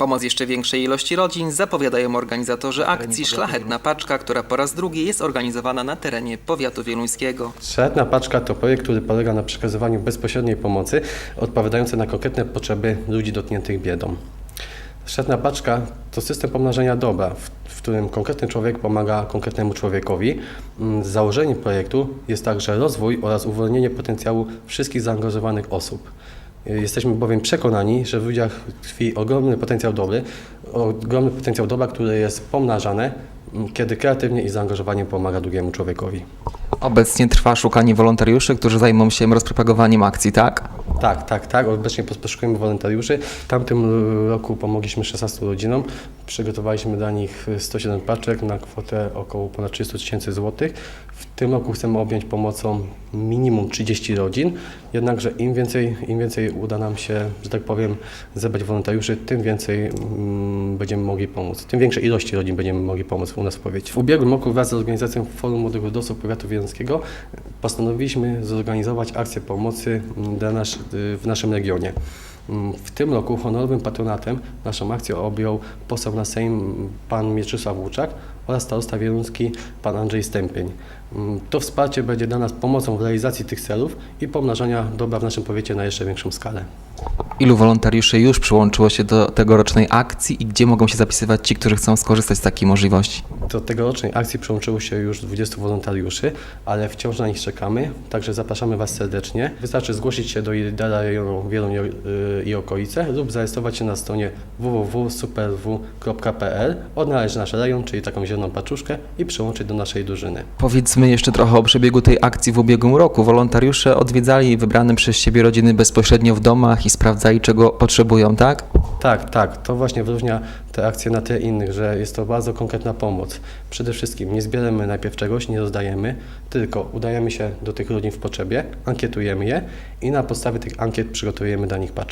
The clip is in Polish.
Pomoc jeszcze większej ilości rodzin zapowiadają organizatorzy akcji Szlachetna Paczka, która po raz drugi jest organizowana na terenie powiatu wieluńskiego. Szlachetna Paczka to projekt, który polega na przekazywaniu bezpośredniej pomocy odpowiadającej na konkretne potrzeby ludzi dotkniętych biedą. Szlachetna Paczka to system pomnażania dobra, w, którym konkretny człowiek pomaga konkretnemu człowiekowi. Mm, Założeniem projektu jest także rozwój oraz uwolnienie potencjału wszystkich zaangażowanych osób. Jesteśmy bowiem przekonani, że w ludziach tkwi ogromny potencjał dobry, ogromny potencjał dobra, który jest pomnażany, kiedy kreatywnie i zaangażowanie pomaga drugiemu człowiekowi. Obecnie trwa szukanie wolontariuszy, którzy zajmą się rozpropagowaniem akcji, tak? Tak, tak, tak. Obecnie pos- poszukujemy wolontariuszy. W tamtym roku pomogliśmy 16 rodzinom. Przygotowaliśmy dla nich 107 paczek na kwotę około ponad 30 tysięcy złotych. W tym roku chcemy objąć pomocą minimum 30 rodzin. Jednakże im więcej, im więcej uda nam się, że tak powiem, zebrać wolontariuszy, tym więcej mm, będziemy mogli pomóc. Tym większej ilości rodzin będziemy mogli pomóc u nas w powiecie. W ubiegłym roku wraz z organizacją Forum Młodych Ludowców Powiatu Wieluńskiego postanowiliśmy zorganizować akcję pomocy mm, dla nas, y, w naszym regionie. Mm, W tym roku honorowym patronatem naszą akcję objął poseł na Sejm pan Mieczysław Łuczak oraz starosta wieluński pan Andrzej Stępień. Mm, To wsparcie będzie dla nas pomocą w realizacji tych celów i pomnażania dobra w naszym powiecie na jeszcze większą skalę. Ilu wolontariuszy już przyłączyło się do tegorocznej akcji i gdzie mogą się zapisywać ci, którzy chcą skorzystać z takiej możliwości? Do tegorocznej akcji przyłączyło się już 20 wolontariuszy, ale wciąż na nich czekamy, także zapraszamy Was serdecznie. Wystarczy zgłosić się do lidera rejonu Wieluń y, i okolice lub zarejestrować się na stronie www.superw.pl, odnaleźć nasz rejon, czyli taką zieloną paczuszkę i przyłączyć do naszej drużyny. Powiedzmy jeszcze trochę o przebiegu tej akcji w ubiegłym roku. Wolontariusze odwiedzali wybrane przez siebie rodziny bezpośrednio w domach i sprawdzali, czego potrzebują, tak? Tak, tak. To właśnie wyróżnia te akcje na tle innych, że jest to bardzo konkretna pomoc. Przede wszystkim nie zbieramy najpierw czegoś, nie rozdajemy, tylko udajemy się do tych rodzin w potrzebie, ankietujemy je i na podstawie tych ankiet przygotujemy dla nich paczki.